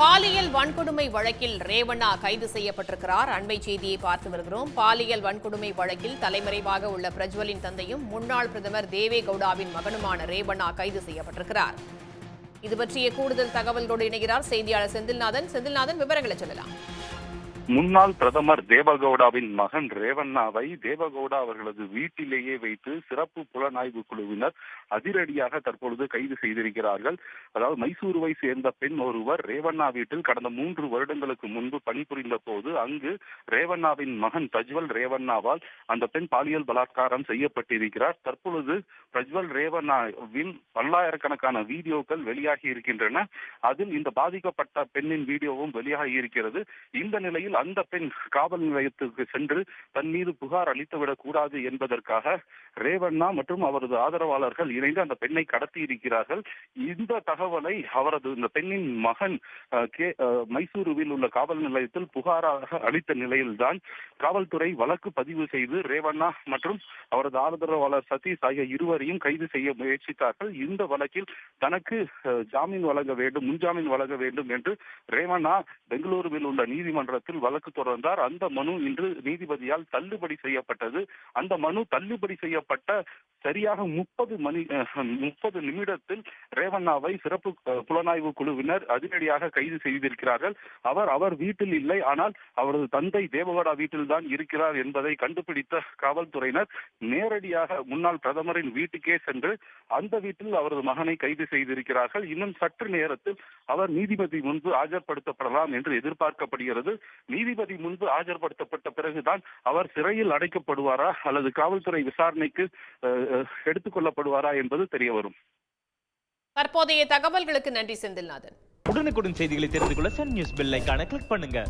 பாலியல் வன்கொடுமை வழக்கில் ரேவண்ணா கைது செய்யப்பட்டிருக்கிறார். அண்மை செய்தியை பார்த்து வருகிறோம். பாலியல் வன்கொடுமை வழக்கில் தலைமறைவாக உள்ள பிரஜ்வலின் தந்தையும் முன்னாள் பிரதமர் தேவே கவுடாவின் மகனுமான ரேவண்ணா கைது செய்யப்பட்டிருக்கிறார். இது பற்றிய கூடுதல் தகவல்களோடு இணைகிறார் செய்தியாளர் செந்தில்நாதன். செந்தில்நாதன் விவரங்களை சொல்லலாம். முன்னாள் பிரதமர் தேவகவுடாவின் மகன் ரேவண்ணாவை தேவகவுடா அவர்களது வீட்டிலேயே வைத்து சிறப்பு புலனாய்வு குழுவினர் அதிரடியாக தற்பொழுது கைது செய்திருக்கிறார்கள். அதாவது மைசூருவை சேர்ந்த பெண் ஒருவர் ரேவண்ணா வீட்டில் கடந்த மூன்று வருடங்களுக்கு முன்பு பணிபுரிந்த போது அங்கு ரேவண்ணாவின் மகன் பிரஜ்வல் ரேவண்ணாவால் அந்த பெண் பாலியல் பலாத்காரம் செய்யப்பட்டிருக்கிறார். தற்பொழுது பிரஜ்வல் ரேவண்ணாவின் பல்லாயிரக்கணக்கான வீடியோக்கள் வெளியாகி இருக்கின்றன. அதில் இந்த பாதிக்கப்பட்ட பெண்ணின் வீடியோவும் வெளியாகி இருக்கிறது. இந்த நிலையில் அந்த பெண் காவல் நிலையத்துக்கு சென்று தன் மீது புகார் அளித்துவிடக் கூடாது என்பதற்காக ரேவண்ணா மற்றும் அவரது ஆதரவாளர்கள் இணைந்து அந்த பெண்ணை கடத்தி இருக்கிறார்கள். இந்த தகவலை அவரது இந்த பெண்ணின் மகன் கே மைசூருவில் உள்ள காவல் நிலையத்தில் புகாராக அளித்த நிலையில்தான் காவல்துறை வழக்கு பதிவு செய்து ரேவண்ணா மற்றும் அவரது ஆதரவாளர் சதீஷ் ஆகிய இருவரையும் கைது செய்ய முயற்சித்தார்கள். இந்த வழக்கில் தனக்கு ஜாமீன் வழங்க வேண்டும் முன்ஜாமீன் வழங்க வேண்டும் என்று ரேவண்ணா பெங்களூருவில் உள்ள நீதிமன்றத்தில் வழக்கு தொடர்ந்தார். அந்த மனு இன்று நீதிபதியால் தள்ளுபடி செய்யப்பட்டது. அந்த மனு தள்ளுபடி செய்யப்பட்ட சரியாக முப்பது மணி முப்பது நிமிடத்தில் ரேவண்ணாவை சிறப்பு புலனாய்வு குழுவினர் அதிரடியாக கைது செய்திருக்கிறார்கள். அவர் அவர் வீட்டில் இல்லை. ஆனால் அவரது தந்தை தேவகவுடா வீட்டில்தான் இருக்கிறார் என்பதை கண்டுபிடித்த காவல்துறையினர் நேரடியாக முன்னாள் பிரதமரின் வீட்டுக்கே சென்று அந்த வீட்டில் அவரது மகனை கைது செய்திருக்கிறார்கள். இன்னும் சற்று நேரத்தில் அவர் நீதிபதி முன்பு ஆஜர்படுத்தப்படலாம் என்று எதிர்பார்க்கப்படுகிறது. நீதிபதி முன்பு ஆஜர்படுத்தப்பட்ட பிறகுதான் அவர் சிறையில் அடைக்கப்படுவாரா அல்லது காவல்துறை விசாரணைக்கு எடுத்துக்கொள்ளப்படுவாரா என்பது தெரிய வரும். தற்போதைய தகவல்களுக்கு நன்றி செந்தில்நாதன். உடனுக்குடன் செய்திகளை தெரிந்து கொள்ள சன் நியூஸ் பெல் ஐகானை கிளிக் பண்ணுங்க.